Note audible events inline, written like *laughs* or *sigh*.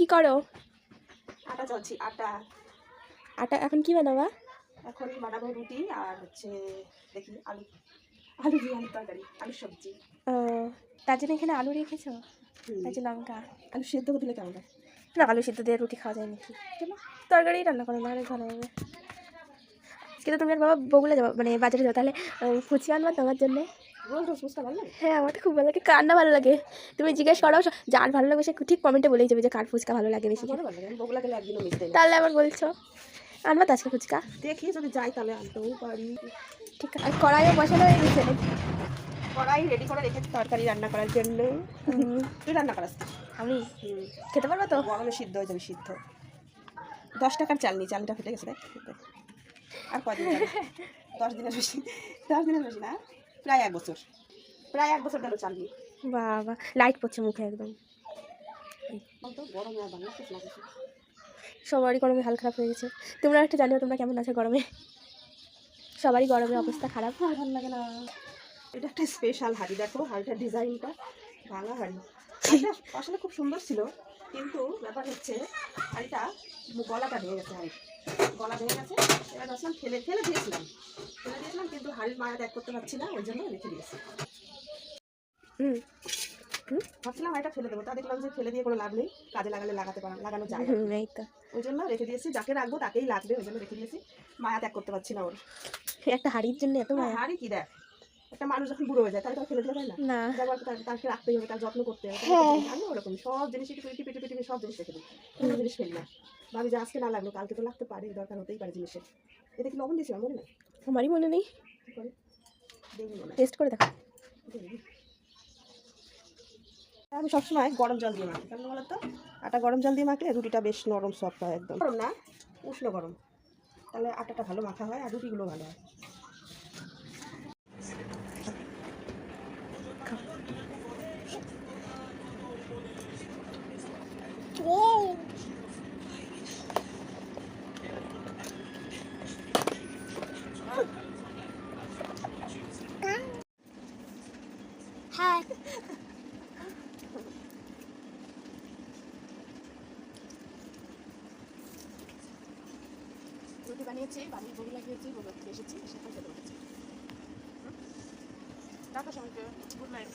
কি করো? আটা চলছি আটা। আটা এখন কি বানাবা? এখন বানাবো রুটি আর হচ্ছে দেখি আলু। আলু দিয়ে আলু তরকারি আলু সবজি। ও, তার জন্য এখানে আলু রেখেছো। তার জন্য লঙ্কা। আলু সেদ্ধ দিলে কেমন না আলু সিদ্ধ দিয়ে রুটি খাওয়া যায় নাকি কেন? তরকারি রান্না করো না ভালো হবে। কিন্তু তুমি আর বাবা বগুলা যাব মানে বাজারে যাব তাহলে ফুচি আনবা তোমার জন্য। রোজ হ্যাঁ আমার তো খুব ভালো লাগে। কার না ভালো লাগে? তুমি জিজ্ঞেস করো যার ভালো লাগে সে ঠিক কমেন্টে বলেই যাবে যে কার ফুচকা ভালো লাগে বেশি ভালো লাগে আমি বগুলা গেলে একদিনও মিস তাহলে আবার বলছো। আনবা তো আজকে ফুচকা? দেখি যদি যাই তাহলে আনতেও পারি। ঠিক আছে। কড়াইও বসানো হয়ে গেছে। কড়াই রেডি করে রেখেছি তরকারি রান্না করার জন্য। তুই রান্না করাস আমি? খেতে পারব তো? গরমে সিদ্ধ হয়ে যাবে সিদ্ধ। দশ টাকার চালনি চালটা ফেটে গেছে দেখ। আর কদিন *laughs* দশ দিনের বেশি দশ দিনের বেশি না? প্রায় এক বছর। প্রায় এক বছর গেল চালনি বাবা লাইট পড়ছে মুখে একদম। সবারই গরমে হাল খারাপ হয়ে গেছে। তোমরা একটা জানিও তোমরা কেমন আছো গরমে? সবারই গরমে অবস্থা খারাপ। ভালো লাগে না। এটা একটা স্পেশাল হাড়ি দেখো হাড়িটার ডিজাইনটা ভাঙা হাড়ি। আসলে খুব সুন্দর ছিল কিন্তু ব্যাপার হচ্ছে হাড়িটা গলাটা ভেঙে গেছে হাড়ি গলা ভেঙে গেছে এবার ভাবছিলাম ফেলে ফেলে দিয়েছিলাম ফেলে দিয়েছিলাম কিন্তু হাড়ির মায়া ত্যাগ করতে পারছি না ওই জন্য রেখে দিয়েছি। হুম। ভাবছিলাম হাড়িটা ফেলে দেবো তা দেখলাম যে ফেলে দিয়ে কোনো লাভ নেই কাজে লাগালে লাগাতে পারা লাগানো যায়। এই তো। ওই জন্য রেখে দিয়েছি যাকে রাখব তাকেই লাগবে ওই জন্য রেখে দিয়েছি। মায়া ত্যাগ করতে পারছি না ওর। একটা হাড়ির জন্য এত হাড়ি কি দেখ একটা মানুষ যখন বুড়ো হয়ে যায় তাহলে তার ফেলে যায় না। তাকে তাকে রাখতেই হবে তার যত্ন করতে হবে হ্যাঁ। আমি ওরকম সব জিনিস টিপে টিপে টিপে টিপে সব জিনিস রেখে দিই কোনো জিনিস ফেলি না। ভাবি যে আজকে না লাগল কালকে তো লাগতে পারে দরকার হতেই পারে জিনিসের। এটা কি লবণ দিয়েছিলাম মনে না আমারই মনে নেই। টেস্ট করে দেখো দেখি। আমি সবসময় গরম জল দিয়ে মাখি। কেন বলতো? আটা গরম জল দিয়ে মাখলে রুটিটা বেশ নরম সফট হয় একদম। গরম না? উষ্ণ গরম। তাহলে আটাটা ভালো মাখা হয় আর রুটিগুলো ভালো হয়। হ্যাঁ রুটি বানিয়েছি বানিয়ে বড়ি লাগিয়েছি বড়ি এসেছি এসে খেতে উঠেছি টাটা সবাইকে গুড নাইট